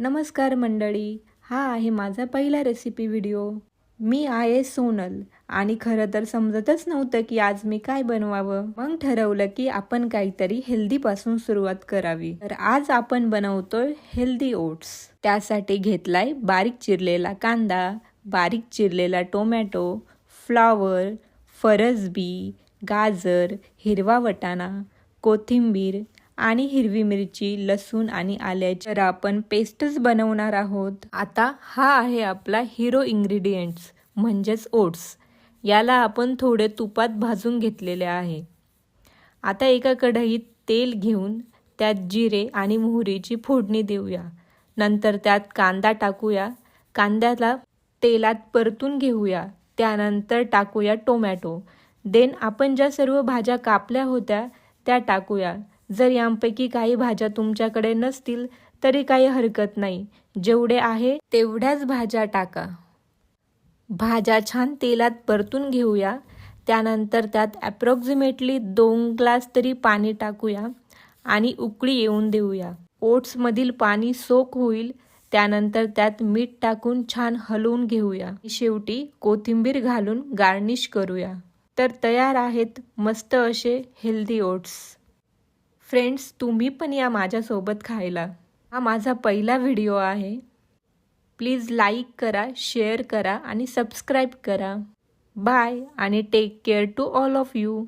नमस्कार मंडळी हा आहे माझा पहिला रेसिपी व्हिडिओ मी आहे सोनल आणि खरं तर समजतच नव्हतं की आज मी काय बनवावं. मग ठरवलं की आपण काहीतरी हेल्दीपासून सुरुवात करावी. तर आज आपण बनवतोय हेल्दी ओट्स त्यासाठी घेतलाय बारीक चिरलेला कांदा बारीक चिरलेला टोमॅटो फ्लॉवर फरसबी गाजर हिरवा वटाणा कोथिंबीर आणि हिरवी मिरची लसूण आणि आल्याची तर आपण पेस्टच बनवणार आहोत. आता हा आहे आपला हिरो इंग्रेडियंट्स म्हणजेच ओट्स याला आपण थोडे तुपात भाजून घेतलेले आहे. आता एका कढईत तेल घेऊन त्यात जिरे आणि मोहरीची फोडणी देऊया. नंतर त्यात कांदा टाकूया. कांद्याला तेलात परतून घेऊया. त्यानंतर टाकूया टोमॅटो. देन आपण ज्या सर्व भाज्या कापल्या होत्या त्या टाकूया. जर यांपैकी काही भाज्या तुमच्याकडे नसतील तरी काही हरकत नाही. जेवढे आहे तेवढ्याच भाज्या टाका. भाज्या छान तेलात परतून घेऊया. त्यानंतर त्यात ॲप्रॉक्झिमेटली दोन ग्लास तरी पाणी टाकूया आणि उकळी येऊन देऊया. ओट्समधील पाणी सोक होईल त्यानंतर त्यात मीठ टाकून छान हलवून घेऊया. शेवटी कोथिंबीर घालून गार्निश करूया. तर तयार आहेत मस्त असे हेल्दी ओट्स फ्रेंड्स तुम्ही पण या माझ्यासोबत खायला. हा माझा पहिला व्हिडिओ आहे. प्लीज लाईक करा शेअर करा आणि सबस्क्राईब करा. बाय आणि take care to all of you